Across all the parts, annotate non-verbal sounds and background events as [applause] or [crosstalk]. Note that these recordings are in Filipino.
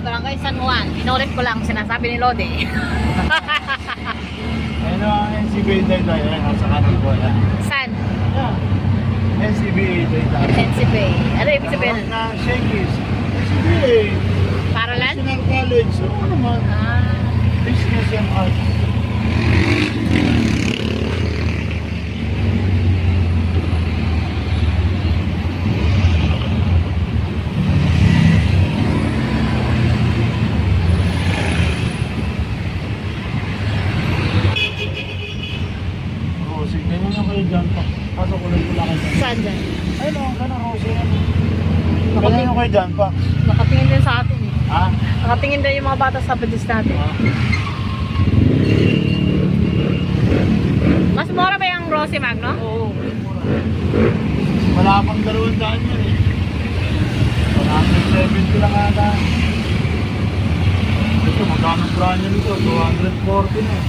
Barangay San Juan. Inulit ko lang sinasabi ni Lode. [laughs] Ayun ang NCBA tayo. Ayun, nasa kanan ko. Ayan. San? Ayan. NCBA tayo. Intensive Ano ibig sabihin? Harap ng Shakey's. NCBA. Paralan? National College. Oo naman. Ah. Business and Arts. Rosy, ganyan lang kayo dyan. Pa- Pasok ko lang pula kayo dyan. Saan dyan? Ayun o, ganun Rosy. Ganyan lang kayo dyan pa. Nakatingin din sa atin eh. Ha? Nakatingin din yung mga bata sa badis natin. Mas mura ba yung Rosy Magno? Oo. Wala pang dalawang daan yun eh. Wala pang 70 lang ata. Ito, magkano brand nito? 240 na eh.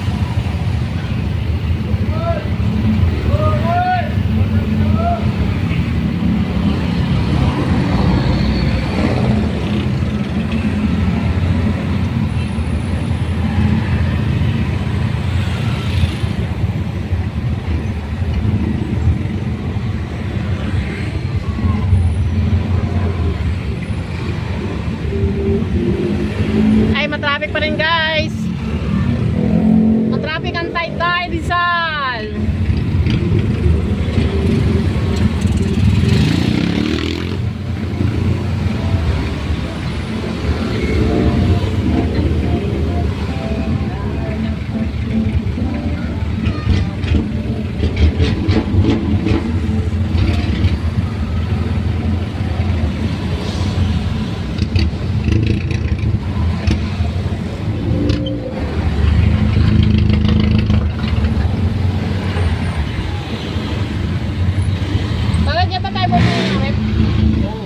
Ay, matraffic pa rin guys. Matraffic ang Taytay Rizal. Bakit niya ba tayo bumili ng rep? Oo.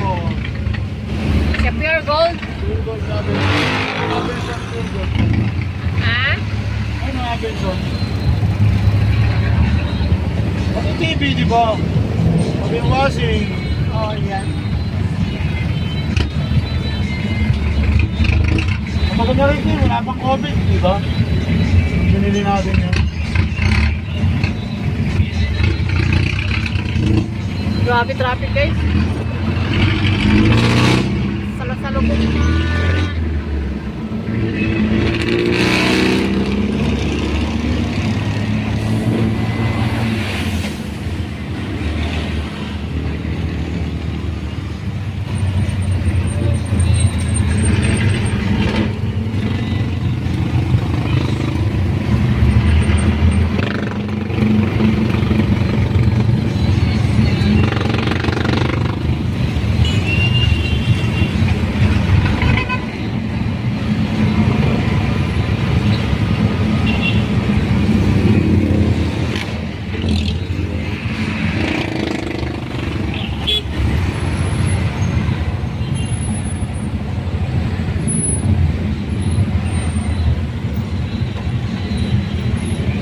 Oo. Sa Pure Gold? Pure gold natin. Robinson pure gold. Ha? Robinson? Pati TV, di ba? Pati washing. Oo, oh, yan. Kapag na rin din, wala pang COVID, di ba? Binili natin yun. Grabe traffic guys. Salo-salubog na.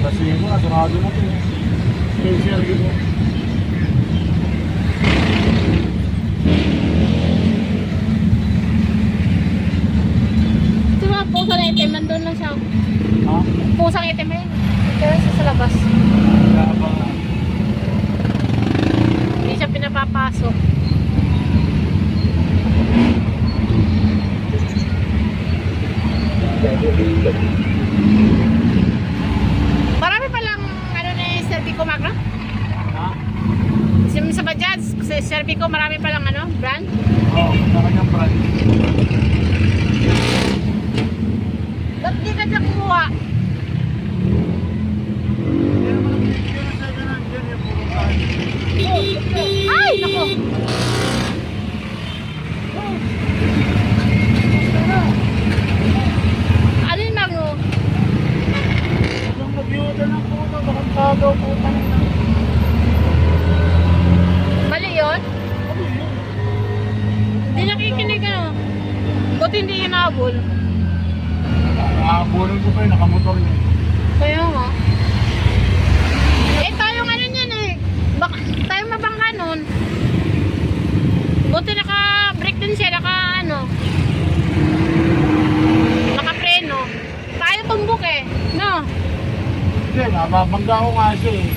Kasi mo, asurado na ito. Special dito. Ito mga pusa na itim, nandun lang siya. Ha? Pusang itim na yun. Ito siya sa labas. Kaya ba? Hindi siya pinapapasok. Marami palang ano ni Servico Magno? Ha? Sa, sa Bajaj, sa Servico marami palang ano, brand. nakahabol. Nakahabolan ko pa yun, nakamotor niya. Kaya nga. Eh tayo nga nun yan eh. Baka, tayo mabangka nun. Buti naka-break din siya, naka-ano. Naka-preno. Tayo tumbok eh. No? Hindi, nababangga ko nga siya eh.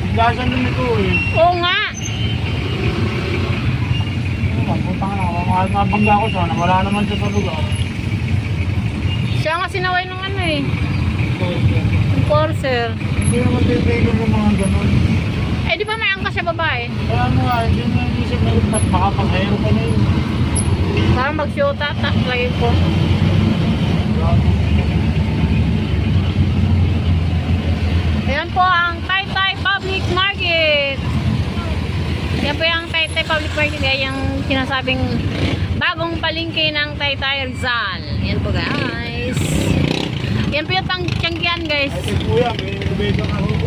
Paglasan nun ito eh. Oo nga. Ano, magpunta ka na. Nababangga ko siya, nawala naman siya sa lugar. Sinaway ng ano eh. Enforcer. Hindi naman titigil yung mga ganun. Eh di ba may angkas sa babae? Kaya mo nga, hindi na isip na yun, mas baka pang-aero pa na yun. Parang mag-shoota, tak lagi ko. Ayan po ang Taytay Public Market. Yan po yung Taytay Public Market. Yan yung sinasabing bagong palengke ng Taytay Rizal. Yan po guys. Yan po yung tang tiyanggian guys. Ay, kuya, may elevator na hugo.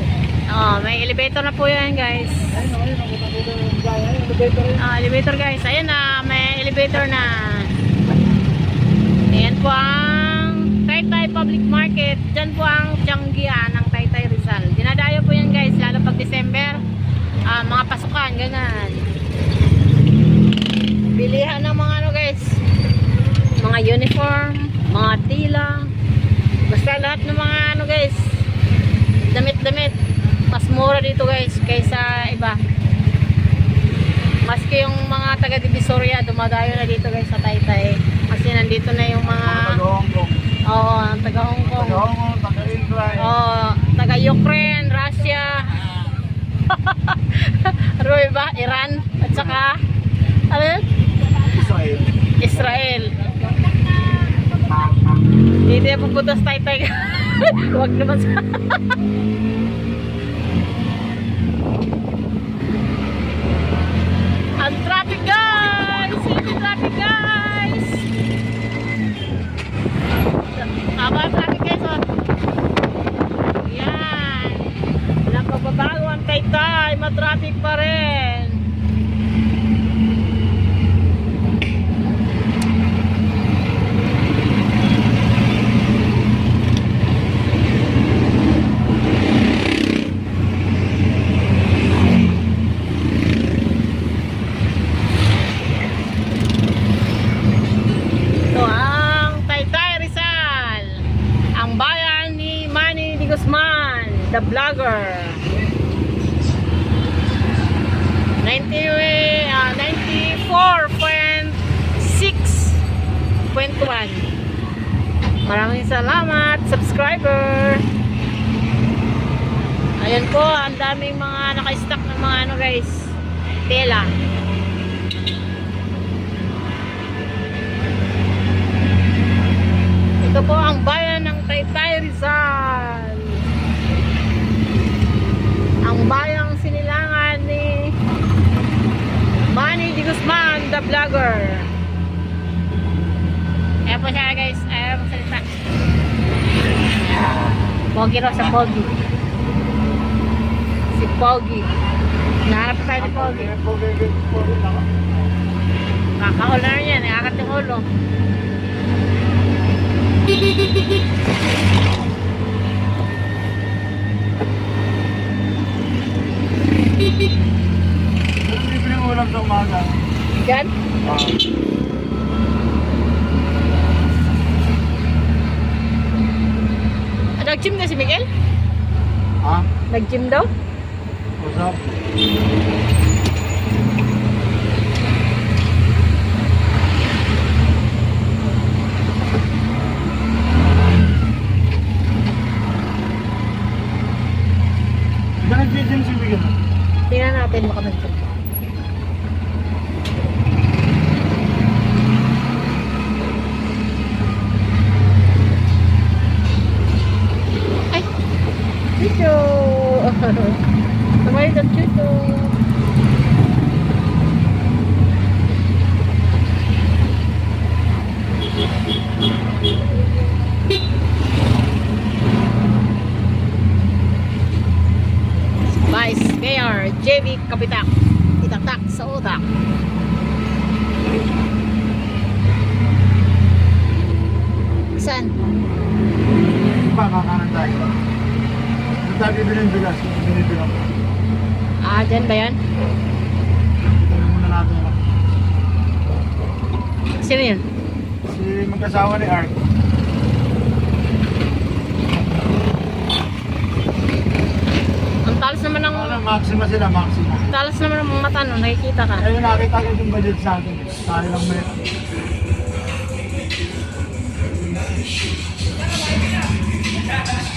Oh, may elevator na po yan guys. Ayun, ayun, elevator. Ah, elevator guys. Ayan na, may elevator na. Ayan po ang Taytay Public Market. Diyan po ang Tianggian ng Taytay Rizal. Dinadayo po yan guys, lalo pag December. Ah, mga pasukan, ganyan. Bilihan ng mga ano guys. Mga uniform, mga tila. Basta lahat ng mga ano guys. Damit-damit. Mas mura dito guys kaysa iba. Maski yung mga taga Divisoria dumadayo na dito guys sa Taytay. Kasi nandito na yung mga Taga-Hong Kong. Oo, ang taga Hong Kong. Taga-Hong Kong, taga-Israel. Oo, taga Ukraine, Russia. [laughs] ano ba? Iran at saka ano? Israel. Israel. Dito yung pupunta sa Taytay. [laughs] Huwag naman sa... [laughs] Ang traffic guys! City traffic guys! Ako ang traffic guys oh. Yan. Walang pagbabago ang Taytay. Matraffic pa rin. Ito ang Taytay Rizal. Ang bayan ni Manny Di Guzman, the vlogger. 90, ah, 94.6.1 Maraming salamat, subscriber. Ayan po, ang daming mga naka-stack ng mga ano guys, tela. Ito po ang bayan ng Taytay Rizal. Ang bayang sinilangan ni Manny Di Guzman, the vlogger. Ayan po siya guys. Ayan po salita. Pogi raw sa Pogi. Si Pogi. Nahanap tayo ni Pogi. Kakaulo na yan. Nakakat yung ulo. Ito yung ulam sa umaga. Yan. Ah. Ah, Nag-gym na si Miguel? Ha? Nag-gym daw? What's up? Ba nag-gym si Miguel? Tingnan natin baka nag-gym. Ay! Chucho! Tumay ng chucho! Vice Mayor JV Kapitak Itaktak sa utak Saan? Pa, kakanan tayo. Doon tayo bibili ng bigas. Ko. Ah, dyan ba yan? Tignan muna natin. lang. Sino yun? Si magkasawa ni Art. maxima sila, maxima. Talas naman ang mga mata no, nakikita ka. Ayun, nakita ko yung budget sa akin. Tayo lang may...